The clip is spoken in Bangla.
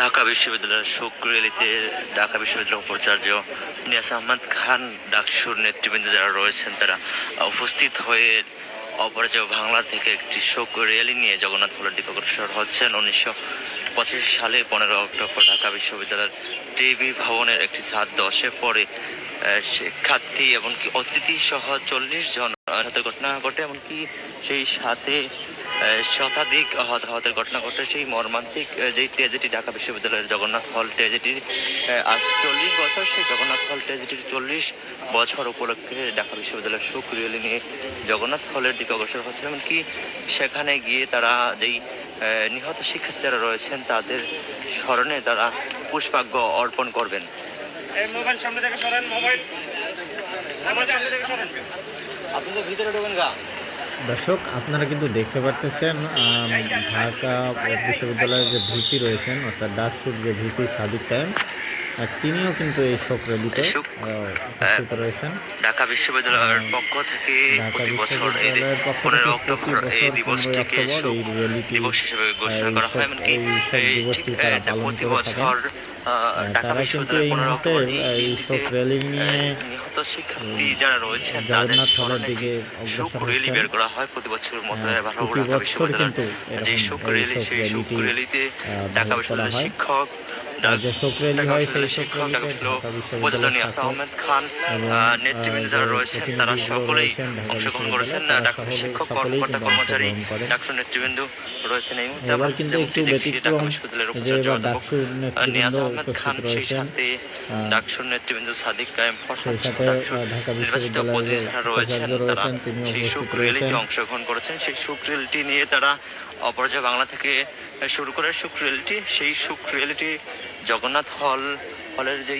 ঢাকা বিশ্ববিদ্যালয়ের শোক ঢাকা বিশ্ববিদ্যালয়ের উপাচার্য নিয়াস আহমদ খান, ডাকসুর নেতৃবৃন্দ যারা রয়েছেন, তারা উপস্থিত হয়ে অপরাজয় বাংলা থেকে একটি শোক র্যালি নিয়ে জগন্নাথ হলের দিকে অগ্রসর হচ্ছেন। উনিশশো পঁচাশি সালে পনেরো অক্টোবর ঢাকা বিশ্ববিদ্যালয়ের টিভি ভবনের একটি সাত দশে পরে শিক্ষার্থী এমনকি অতিথি সহ চল্লিশ জন আহতের ঘটনা ঘটে, এমনকি সেই সাথে শতাধিক আহত আহতের ঘটনা ঘটে। সেই মর্মান্তিক যেই ট্রেজেডি ঢাকা বিশ্ববিদ্যালয়ের জগন্নাথ হল ট্রেজেডির আজ চল্লিশ বছর সেই জগন্নাথ হল ট্রেজেডির চল্লিশ বছর উপলক্ষে ঢাকা বিশ্ববিদ্যালয়ের শোক রিয়েলি নিয়ে জগন্নাথ হলের দিকে অগ্রসর হচ্ছে এমনকি সেখানে গিয়ে তারা যেই নিহত শিক্ষার্থী যারা রয়েছেন, তাদের স্মরণে তারা পুষ্পার্ঘ্য অর্পণ করবেন। মোবাইল সামনে থেকে সরেন মোবাইল। সামনে থেকে সরেন। আপনি তো ভিতরে ঢোকেন গা। দর্শক আপনারা কিন্তু দেখতে পারতেছেন ঢাকা বিশ্ববিদ্যালয়ের যে ভিপি রয়েছেন অর্থাৎ ডাকসুর যে ভিপি সাদিক কায়েম তিনিও কিন্তু এই শোক র্যালিতে উপস্থিত রয়েছেন। ঢাকা বিশ্ববিদ্যালয়ের পক্ষ থেকে ঢাকা প্রতি বছর পনেরো অক্টোবর এই বছর দিবসটিকে শোক দিবস হিসেবে ঘোষণা করা হয়। এমনকি প্রতি বছর তারা কিন্তু এই মুহূর্তে এই শোক র্যালি নিয়ে নিহত শিক্ষার্থী যারা রয়েছেন তাদের হলের দিকে শোক র্যালি বের করা হয় প্রতি বছরের মতো। এবার প্রতি বছর কিন্তু যে শোক এই র্যালি সেই শোক র্যালিতে ঢাকা বিশ্ববিদ্যালয়ের হয়। শিক্ষক যে শোক হয় সেই বিশ্ববিদ্যালয়ের ঢাকা র্যালিতে ঢাকা বিশ্ববিদ্যালয় বিশ্ববিদ্যালয়ের আহমেদ খান এবং, আহ, আহ, নেতৃবৃন্দ যারা রয়েছেন তারা সকলেই অংশগ্রহণ করেছেন। বিশ্ববিদ্যালয়ে, শিক্ষক কর্মকর্তা কর্মচারী অংশগ্রহণ নেতৃবৃন্দ রয়েছেন এই মুহূর্তে। এবার কিন্তু একটু ব্যতিক্রম যে এবার ডাকসুর নেতৃবৃন্দ উপস্থিত সেই রয়েছেন। ডাকসুর নেতৃবৃন্দ সাদিক কায়েম সেই সাথে ঢাকা বিশ্ববিদ্যালয়ের রয়েছেন তারা সেই অংশগ্রহণ করেছেন। সেই শোক নিয়ে তারা অপরাজয় বাংলা থেকে শুরু করে শোক র্যালিটি সেই শোক র্যালিটি জগন্নাথ হল হলের যে